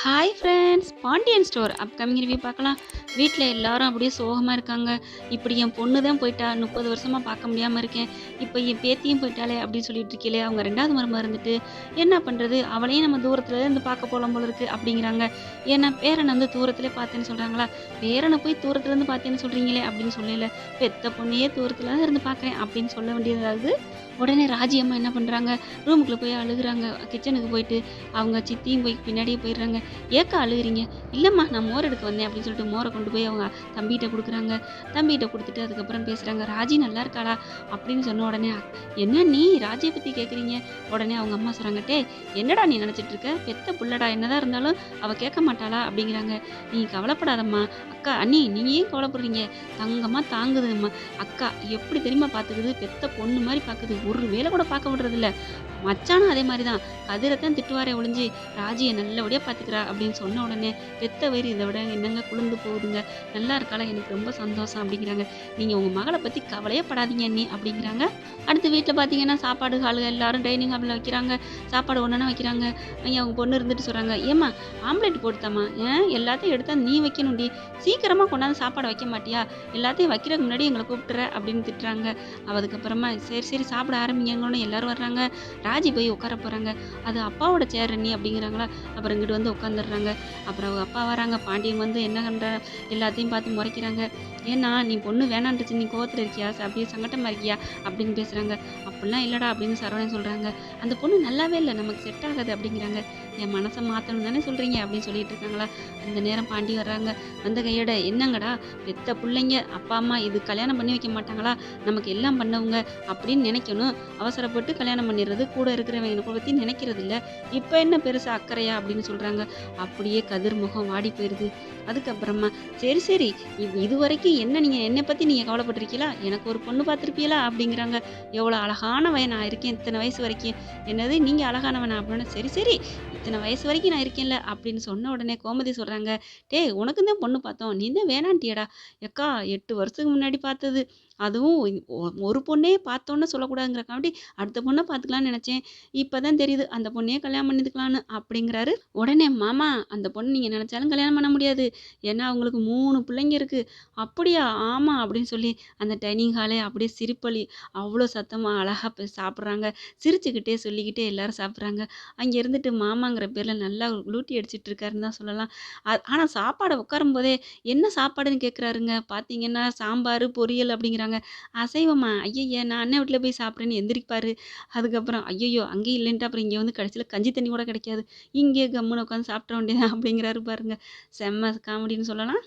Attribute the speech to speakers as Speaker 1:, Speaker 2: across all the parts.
Speaker 1: Hi friends Pandian store upcoming review பார்க்கலாம். வீட்டில் எல்லாரும் அப்படியே சோகமாக இருக்காங்க. இப்படி என் பொண்ணு தான் போயிட்டா முப்பது வருஷமாக பார்க்க முடியாமல் இருக்கேன். இப்போ என் பேத்தியும் போயிட்டாலே அப்படின்னு சொல்லிட்டு இருக்கீங்களே அவங்க ரெண்டாவது மருமக இருந்துட்டு என்ன பண்ணுறது அவளையும் நம்ம தூரத்தில் இருந்து பார்க்க போகலாம் போல இருக்குது அப்படிங்கிறாங்க. ஏன்னா பேரனை வந்து தூரத்தில் பார்த்தேன்னு சொல்கிறாங்களா பேரனை போய் தூரத்துலேருந்து பார்த்தேன்னு சொல்கிறீங்களே அப்படின்னு சொல்லல. பெத்த பொண்ணையே தூரத்தில் தான் இருந்து பார்க்குறேன் அப்படின்னு சொல்ல வேண்டியதாவது உடனே ராஜி அம்மா என்ன பண்ணுறாங்க ரூமுக்குள்ளே போய் அழுகுறாங்க. கிச்சனுக்கு போயிட்டு அவங்க சித்தியும் போய் பின்னாடியே போயிடுறாங்க. ஏக்கா அழுகுறீங்க? இல்லைம்மா நான் மோர் எடுக்க வந்தேன் அப்படின்னு சொல்லிட்டு மோரை கொண்டு போய் அவங்க தம்பிகிட்ட கொடுக்குறாங்க. தம்பிகிட்ட கொடுத்துட்டு அதுக்கப்புறம் பேசுகிறாங்க ராஜி நல்லா இருக்காளா? அப்படின்னு சொன்ன உடனே என்ன நீ ராஜியை பற்றி கேட்குறீங்க உடனே அவங்க அம்மா சொல்கிறாங்க டே என்னடா நீ நினச்சிட்டு இருக்க? பெத்த புள்ளடா என்னதான் இருந்தாலும் அவள் கேட்க மாட்டாளா? அப்படிங்கிறாங்க. நீ கவலைப்படாதம்மா அக்கா அண்ணி நீங்கள் ஏன் கவலைப்படுறீங்க? தங்கமாக தாங்குதும்மா. அக்கா எப்படி தெரியுமா பார்த்துக்குது பெத்த பொண்ணு மாதிரி பார்க்குது ஒரு வேலை கூட பார்க்க விடுறதில்ல. மச்சானும் அதே மாதிரி தான். கதிரைத்தான் திட்டுவாரே ஒளிஞ்சு ராஜியை நல்லபடியாக பார்த்துக்கிறா அப்படின்னு சொன்ன உடனே பெத்த வயிறு இதை விட என்னங்க குளிர்ந்து போகுதுங்க? நல்லா இருக்காளா? எனக்கு ரொம்ப சந்தோஷம் அப்படிங்கிறாங்க. நீங்கள் உங்கள் மகளை பற்றி கவலையே படாதீங்க அண்ணி அப்படிங்கிறாங்க. அடுத்து வீட்டில் பார்த்தீங்கன்னா சாப்பாடு ஹாலு எல்லாரும் டைனிங் ஹாலில் வைக்கிறாங்க. சாப்பாடு ஒன்றா வைக்கிறாங்க. ஐயா அவங்க பொண்ணு இருந்துட்டு சொல்கிறாங்க ஏம்மா ஆம்லேட் போட்டுத்தாம்மா? ஏன் எல்லாத்தையும் எடுத்தா நீ வைக்கணும்டி. சீக்கிரமாக கொண்டாந்து சாப்பாடு வைக்க மாட்டியா? எல்லாத்தையும் வைக்கிறதுக்கு முன்னாடி எங்களை கூப்பிட்டுற அப்படின்னு திட்டுறாங்க. அதுக்கப்புறமா சரி சரி சாப்பிட ஆரம்பிங்கன்னு எல்லாரும் வர்றாங்க. ராஜி போய் உட்கார போகிறாங்க அது அப்பாவோட சேர் நீ அப்படிங்கிறாங்களா. அப்புறம் இங்கிட்டு வந்து உட்காந்துடுறாங்க அப்புறம் அவங்க அப்பா வராங்க. பாண்டியன் வந்து என்ன பண்ணுற எல்லாத்தையும் பார்த்து முறைக்கிறாங்க. ஏன்னா நீ பொண்ணு வேணான்ட்டுச்சு நீ கோவத்தில் இருக்கியா? அப்படியே சங்கட்டமாக இருக்கியா? அப்படின்னு பேசுகிறாங்க அப்படிலாம் இல்லைடா அப்படின்னு சரவணன் சொல்கிறாங்க அந்த பொண்ணு நல்லாவே இல்லை. நமக்கு செட் ஆகாது அப்படிங்கிறாங்க. என் மனசை மாற்றணும் தானே சொல்கிறீங்க அப்படின்னு சொல்லிட்டு இருக்காங்களா. அந்த நேரம் பாண்டி வர்றாங்க. அந்த கையோட என்னங்கடா? பெத்த பிள்ளைங்க அப்பா அம்மா இது கல்யாணம் பண்ணி வைக்க மாட்டாங்களா? நமக்கு எல்லாம் பண்ணவங்க அப்படின்னு நினைக்கணும். அவசரப்பட்டு கல்யாணம் பண்ணிடுறது கூட இருக்கிறவங்க பற்றி நினைக்கிறது இல்லை இப்போ என்ன பெருசாக அக்கறையா? அப்படின்னு சொல்கிறாங்க அப்படியே கதிர் முகம் வாடி போயிடுது அதுக்கப்புறமா சரி சரி. இது வரைக்கும் என்ன நீங்கள் என்னை பற்றி நீங்கள் கவலைப்பட்டிருக்கீங்களா? எனக்கு ஒரு பொண்ணு பார்த்துருப்பீங்களா? அப்படிங்கிறாங்க. எவ்வளோ அழகானவன் நான் இருக்கேன் இத்தனை வயசு வரைக்கும். என்னது நீங்கள் அழகானவன்? அப்படின்னு சரி சரி இத்தனை வயசு வரைக்கும் நான் இருக்கேன்ல அப்படின்னு சொன்ன உடனே கோமதி சொல்கிறாங்க டேய் உனக்கு தான் பொண்ணு பார்த்தோம். நீ தான் வேணான்ட்டியடா. எக்கா எட்டு வருஷத்துக்கு முன்னாடி பார்த்தது. அதுவும் ஒ- ஒரு பொண்ணே பார்த்தோன்னு சொல்லக்கூடாதுங்கிறக்காண்டி அடுத்த பொண்ணை பார்த்துக்கலான்னு நினச்சேன். இப்போ தான் தெரியுது அந்த பொண்ணையே கல்யாணம் பண்ணிதுக்கலான்னு அப்படிங்கிறாரு. உடனே மாமா அந்த பொண்ணு நீங்கள் நினச்சாலும் கல்யாணம் பண்ண முடியாது. ஏன்னா அவங்களுக்கு மூணு பிள்ளைங்க இருக்குது அப்படி அப்படியா? ஆமாம் அப்படின்னு சொல்லி அந்த டைனிங் ஹாலே அப்படியே சிரிப்பலி அவ்வளோ சத்தமாக அழகாக போய் சாப்பிட்றாங்க. சிரிச்சுக்கிட்டே சொல்லிக்கிட்டே எல்லாரும் சாப்பிட்றாங்க. அங்கே இருந்துட்டு மாமாங்கிற பேரில் நல்லா லூட்டி அடிச்சிட்டு இருக்காருன்னு தான் சொல்லலாம். ஆனால் சாப்பாடை உட்காரும்போதே என்ன சாப்பாடுன்னு கேட்குறாருங்க? பார்த்தீங்கன்னா சாம்பார் பொரியல் அப்படிங்கிறாங்க. அசைவமா? ஐயய்ய நான் அண்ணன் வீட்டில் போய் சாப்பிட்றேன்னு எந்திரிப்பாரு. அதுக்கப்புறம் ஐயையோ அங்கேயும் இல்லைன்ட்டு அப்புறம் இங்கே வந்து கடைசியில் கஞ்சி தண்ணி கூட கிடைக்காது. இங்கே கம்முன்னு உட்காந்து சாப்பிட்ற வேண்டியது அப்படிங்கிறாரு பாருங்க. செம்ம காமெடின்னு சொல்லலாம்.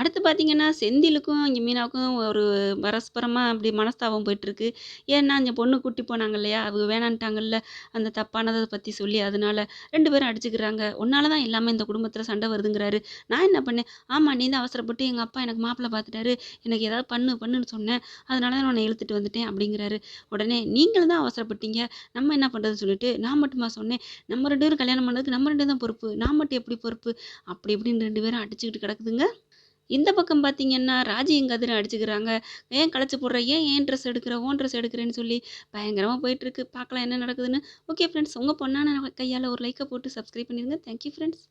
Speaker 1: அடுத்து பார்த்தீங்கன்னா செந்திலுக்கும் இங்கே மீனாவுக்கும் ஒரு பரஸ்பரமாக அப்படி மனஸ்தாபம் போயிட்டுருக்கு. ஏன்னா அந்த பொண்ணு கூட்டி போனாங்க இல்லையா அவங்க வேணான்ட்டாங்கல்ல. அந்த தப்பானதை பற்றி சொல்லி அதனால ரெண்டு பேரும் அடிச்சுக்கிறாங்க. உன்னால தான் எல்லாமே இந்த குடும்பத்தில் சண்டை வருதுங்கிறாரு. நான் என்ன பண்ணேன்? ஆமாம் நீ தான் அவசரப்பட்டு எங்கள் அப்பா எனக்கு மாப்பிள்ளை பார்த்துட்டாரு எனக்கு ஏதாவது பண்ணு பண்ணுன்னு சொன்னேன். அதனால தான் உன்னை இழுத்துட்டு வந்துட்டேன் அப்படிங்கிறாரு. உடனே நீங்களும் தான் அவசரப்பட்டீங்க. நம்ம என்ன பண்ணுறதுன்னு சொல்லிட்டு நான் மட்டுமா சொன்னேன். நம்ம ரெண்டு பேரும் கல்யாணம் பண்ணுறதுக்கு நம்ம ரெண்டு தான் பொறுப்பு. நான் மட்டும் எப்படி பொறுப்பு? அப்படி இப்படின்னு ரெண்டு பேரும் அடிச்சுக்கிட்டு கிடக்குதுங்க. இந்த பக்கம் பார்த்தீங்கன்னா ராஜியும் கதிரை அடிச்சுக்கிறாங்க. ஏன் களைச்சி போடுற? ஏன் ஏன் ட்ரெஸ் எடுக்கிற? ஓன் ட்ரெஸ் எடுக்கிறேன்னு சொல்லி பயங்கரமாக போயிட்டுருக்கு. பார்க்கலாம் என்ன நடக்குதுன்னு. ஓகே ஃப்ரெண்ட்ஸ் உங்கள் பொண்ணான கையால் ஒரு லைக்கை போட்டு சப்ஸ்கிரைப் பண்ணிடுங்க தேங்க்யூ ஃப்ரெண்ட்ஸ்